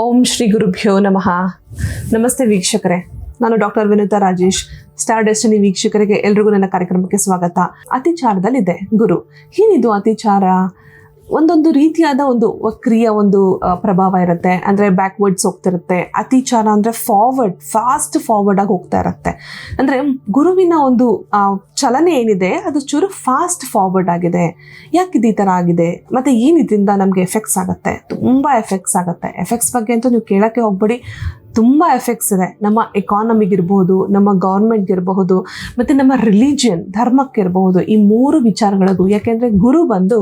ಓಂ ಶ್ರೀ ಗುರುಭ್ಯೋ ನಮಃ. ನಮಸ್ತೆ ವೀಕ್ಷಕರೇ. ನಾನು doctor Vinutha Rajesh. Star destiny ವೀಕ್ಷಕರಿಗೆ ಎಲ್ರಿಗೂ ನನ್ನ ಕಾರ್ಯಕ್ರಮಕ್ಕೆ ಸ್ವಾಗತ. ಅತಿಚಾರದಲ್ಲಿದೆ ಗುರು. ಏನಿದು ಅತಿಚಾರ? ಒಂದೊಂದು ರೀತಿಯಾದ ಒಂದು ವಕ್ರಿಯ ಒಂದು ಪ್ರಭಾವ ಇರುತ್ತೆ. ಅಂದರೆ ಬ್ಯಾಕ್ವರ್ಡ್ಸ್ ಹೋಗ್ತಿರುತ್ತೆ. ಅತಿಚಾರ ಅಂದರೆ ಫಾರ್ವರ್ಡ್ ಫಾಸ್ಟ್ ಫಾರ್ವರ್ಡ್ ಆಗಿ ಹೋಗ್ತಾ ಇರುತ್ತೆ. ಅಂದರೆ ಗುರುವಿನ ಒಂದು ಚಲನೆ ಏನಿದೆ, ಅದು ಚೂರು ಫಾಸ್ಟ್ ಫಾರ್ವರ್ಡ್ ಆಗಿದೆ. ಯಾಕಿದು ಈ ಥರ ಆಗಿದೆ? ಮತ್ತು ಏನಿದ್ರಿಂದ ನಮಗೆ ಎಫೆಕ್ಟ್ಸ್ ಆಗುತ್ತೆ? ತುಂಬ ಎಫೆಕ್ಟ್ಸ್ ಆಗುತ್ತೆ. ಎಫೆಕ್ಟ್ಸ್ ಬಗ್ಗೆ ಅಂತೂ ನೀವು ಕೇಳೋಕ್ಕೆ ಹೋಗ್ಬೇಡಿ. ತುಂಬ ಎಫೆಕ್ಟ್ಸ್ ಇದೆ. ನಮ್ಮ ಎಕಾನಮಿಗಿರ್ಬಹುದು ನಮ್ಮ ಗೌರ್ಮೆಂಟ್ಗಿರಬಹುದು ಮತ್ತು ನಮ್ಮ ರಿಲಿಜಿಯನ್ ಧರ್ಮಕ್ಕಿರಬಹುದು ಈ ಮೂರು ವಿಚಾರಗಳಿಗೂ ಯಾಕೆಂದರೆ ಗುರು ಬಂದು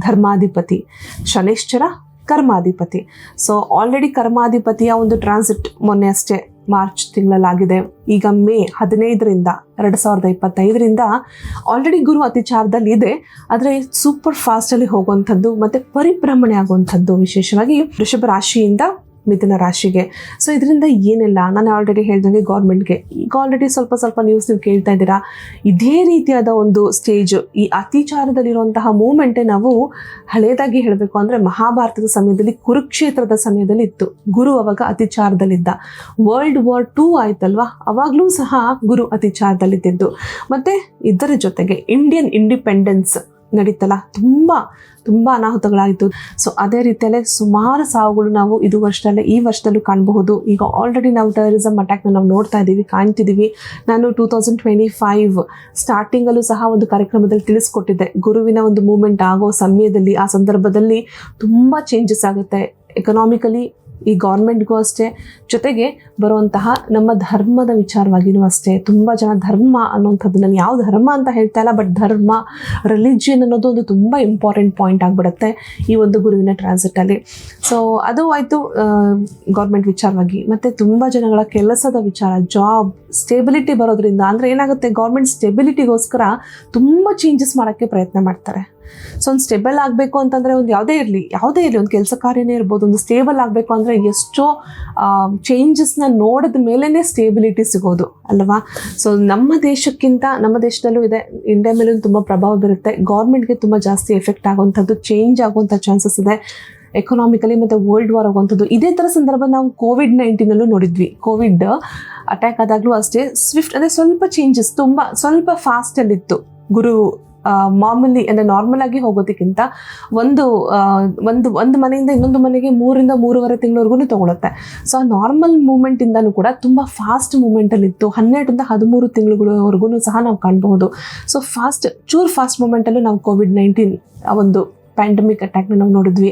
ಧರ್ಮಾಧಿಪತಿ, ಶನೈಶ್ಚರ ಕರ್ಮಾಧಿಪತಿ. ಸೊ ಆಲ್ರೆಡಿ ಕರ್ಮಾಧಿಪತಿಯ ಒಂದು ಟ್ರಾನ್ಸಿಟ್ ಮೊನ್ನೆ ಅಷ್ಟೇ ಮಾರ್ಚ್ ತಿಂಗಳಲ್ಲಾಗಿದೆ. ಈಗ ಮೇ ಹದಿನೈದರಿಂದ, ಎರಡು ಸಾವಿರದ ಇಪ್ಪತ್ತೈದರಿಂದ ಆಲ್ರೆಡಿ ಗುರು ಅತಿಚಾರದಲ್ಲಿ ಇದೆ. ಆದರೆ ಸೂಪರ್ ಫಾಸ್ಟಲ್ಲಿ ಹೋಗುವಂಥದ್ದು, ಮತ್ತು ಪರಿಭ್ರಮಣೆ ಆಗುವಂಥದ್ದು ವಿಶೇಷವಾಗಿ ವೃಷಭ ರಾಶಿಯಿಂದ ಮಿಥುನ ರಾಶಿಗೆ. ಸೊ ಇದರಿಂದ ಏನಿಲ್ಲ? ನಾನು ಆಲ್ರೆಡಿ ಹೇಳ್ದಂಗೆ ಗೌರ್ಮೆಂಟ್ಗೆ ಈಗ ಆಲ್ರೆಡಿ ಸ್ವಲ್ಪ ಸ್ವಲ್ಪ ನ್ಯೂಸ್ ನೀವು ಕೇಳ್ತಾ ಇದ್ದೀರಾ? ಇದೇ ರೀತಿಯಾದ ಒಂದು ಸ್ಟೇಜ್ ಈ ಅತಿಚಾರದಲ್ಲಿರುವಂತಹ ಮೂಮೆಂಟೇ ನಾವು ಹಳೇದಾಗಿ ಹೇಳಬೇಕು ಅಂದರೆ ಮಹಾಭಾರತದ ಸಮಯದಲ್ಲಿ, ಕುರುಕ್ಷೇತ್ರದ ಸಮಯದಲ್ಲಿ ಇತ್ತು. ಗುರು ಅವಾಗ ಅತಿಚಾರದಲ್ಲಿದ್ದ. ವರ್ಲ್ಡ್ ವಾರ್ ಟೂ ಆಯ್ತಲ್ವಾ? ಅವಾಗಲೂ ಸಹ ಗುರು ಅತಿಚಾರದಲ್ಲಿದ್ದಿದ್ದು. ಮತ್ತು ಇದರ ಜೊತೆಗೆ ಇಂಡಿಯನ್ ಇಂಡಿಪೆಂಡೆನ್ಸ್ ನಡೀತಲ್ಲ. ತುಂಬ ತುಂಬ ಅನಾಹುತಗಳಾಯಿತು ಸೊ ಅದೇ ರೀತಿಯಲ್ಲೇ ಸುಮಾರು ಸಾವುಗಳು ನಾವು ಇದು ವರ್ಷದಲ್ಲೇ, ಈ ವರ್ಷದಲ್ಲೂ ಕಾಣಬಹುದು. ಈಗ ಆಲ್ರೆಡಿ ನಾವು ಟೆರರಿಸಮ್ ಅಟ್ಯಾಕ್ನ ನಾವು ನೋಡ್ತಾ ಇದ್ದೀವಿ, ಕಾಣ್ತಿದ್ದೀವಿ. ನಾನು ಟೂ ತೌಸಂಡ್ ಟ್ವೆಂಟಿ ಫೈವ್ ಸ್ಟಾರ್ಟಿಂಗಲ್ಲೂ ಸಹ ಒಂದು ಕಾರ್ಯಕ್ರಮದಲ್ಲಿ ತಿಳಿಸ್ಕೊಟ್ಟಿದ್ದೆ. ಗುರುವಿನ ಒಂದು ಮೂಮೆಂಟ್ ಆಗೋ ಸಮಯದಲ್ಲಿ, ಆ ಸಂದರ್ಭದಲ್ಲಿ ತುಂಬ ಚೇಂಜಸ್ ಆಗುತ್ತೆ. ಎಕನಾಮಿಕಲಿ ಈ ಗೌರ್ಮೆಂಟ್ಗೂ ಅಷ್ಟೇ, ಜೊತೆಗೆ ಬರುವಂತಹ ನಮ್ಮ ಧರ್ಮದ ವಿಚಾರವಾಗಿಯೂ ಅಷ್ಟೇ. ತುಂಬ ಜನ ಧರ್ಮ ಅನ್ನೋಂಥದ್ದು ನಾನು ಯಾವ ಧರ್ಮ ಅಂತ ಹೇಳ್ತಾ ಇಲ್ಲ ಬಟ್ ಧರ್ಮ ರಿಲಿಜಿಯನ್ ಅನ್ನೋದು ಒಂದು ತುಂಬ ಇಂಪಾರ್ಟೆಂಟ್ ಪಾಯಿಂಟ್ ಆಗಿಬಿಡುತ್ತೆ ಈ ಒಂದು ಗುರುವಿನ ಟ್ರಾನ್ಸಿಟಲ್ಲಿ ಸೊ ಅದು ಆಯಿತು ಗೌರ್ಮೆಂಟ್ ವಿಚಾರವಾಗಿ. ಮತ್ತು ತುಂಬ ಜನಗಳ ಕೆಲಸದ ವಿಚಾರ ಜಾಬ್ ಸ್ಟೇಬಿಲಿಟಿ ಬರೋದ್ರಿಂದ, ಅಂದರೆ ಏನಾಗುತ್ತೆ ಗೌರ್ಮೆಂಟ್ ಸ್ಟೆಬಿಲಿಟಿಗೋಸ್ಕರ ತುಂಬ ಚೇಂಜಸ್ ಮಾಡೋಕ್ಕೆ ಪ್ರಯತ್ನ ಮಾಡ್ತಾರೆ. ಸೊ ಒಂದು ಸ್ಟೇಬಲ್ ಆಗಬೇಕು ಅಂತಂದರೆ ಒಂದು ಯಾವುದೇ ಇರಲಿ ಯಾವುದೇ ಇರಲಿ, ಒಂದು ಕೆಲಸ ಕಾರ್ಯನೇ ಇರ್ಬೋದು, ಒಂದು ಸ್ಟೇಬಲ್ ಆಗಬೇಕು ಅಂದರೆ ಎಷ್ಟೋ ಚೇಂಜಸ್ನ ನೋಡಿದ ಮೇಲೇ ಸ್ಟೇಬಿಲಿಟಿ ಸಿಗೋದು, ಅಲ್ವಾ? ಸೊ ನಮ್ಮ ದೇಶಕ್ಕಿಂತ, ನಮ್ಮ ದೇಶದಲ್ಲೂ ಇದೆ ಇಂಡಿಯಾ ಮೇಲೂ ತುಂಬ ಪ್ರಭಾವ ಬೀರುತ್ತೆ. ಗೌರ್ಮೆಂಟ್ಗೆ ತುಂಬ ಜಾಸ್ತಿ ಎಫೆಕ್ಟ್ ಆಗುವಂಥದ್ದು ಚೇಂಜ್ ಆಗುವಂಥ ಚಾನ್ಸಸ್ ಇದೆ. ಎಕನಾಮಿಕಲಿ ಮತ್ತು ವರ್ಲ್ಡ್ ವಾರ್ ಆಗುವಂಥದ್ದು. ಇದೇ ಥರ ಸಂದರ್ಭ ನಾವು ಕೋವಿಡ್ ನೈನ್ಟೀನಲ್ಲೂ ನೋಡಿದ್ವಿ. ಕೋವಿಡ್ ಅಟ್ಯಾಕ್ ಆದಾಗಲೂ ಅಷ್ಟೇ. ಸ್ವಿಫ್ಟ್ ಅಂದರೆ ಸ್ವಲ್ಪ ಚೇಂಜಸ್ ತುಂಬ, ಸ್ವಲ್ಪ ಫಾಸ್ಟಲ್ಲಿತ್ತು ಗುರು ಮಾಮೂಲಿ ಅಂದರೆ ನಾರ್ಮಲ್ ಆಗಿ ಹೋಗೋದಕ್ಕಿಂತ ಒಂದು ಒಂದು ಒಂದು ಮನೆಯಿಂದ ಇನ್ನೊಂದು ಮನೆಗೆ ಮೂರಿಂದ ಮೂರುವರೆ ತಿಂಗಳವರೆಗೂ ತಗೊಳುತ್ತೆ. ಸೊ ಆ ನಾರ್ಮಲ್ ಮೂಮೆಂಟಿಂದನೂ ಕೂಡ ತುಂಬ ಫಾಸ್ಟ್ ಮೂಮೆಂಟಲ್ಲಿತ್ತು ಹನ್ನೆರಡರಿಂದ ಹದಿಮೂರು ತಿಂಗಳುಗಳವರೆಗೂ ಸಹ ನಾವು ಕಾಣಬಹುದು. ಸೊ ಫಾಸ್ಟ್ ಚೂರ್ ಫಾಸ್ಟ್ ಮೂಮೆಂಟಲ್ಲೂ ನಾವು ಕೋವಿಡ್ ನೈನ್ಟೀನ್ ಆ ಒಂದು ಪ್ಯಾಂಡಮಿಕ್ ಅಟ್ಯಾಕ್ನ ನಾವು ನೋಡಿದ್ವಿ.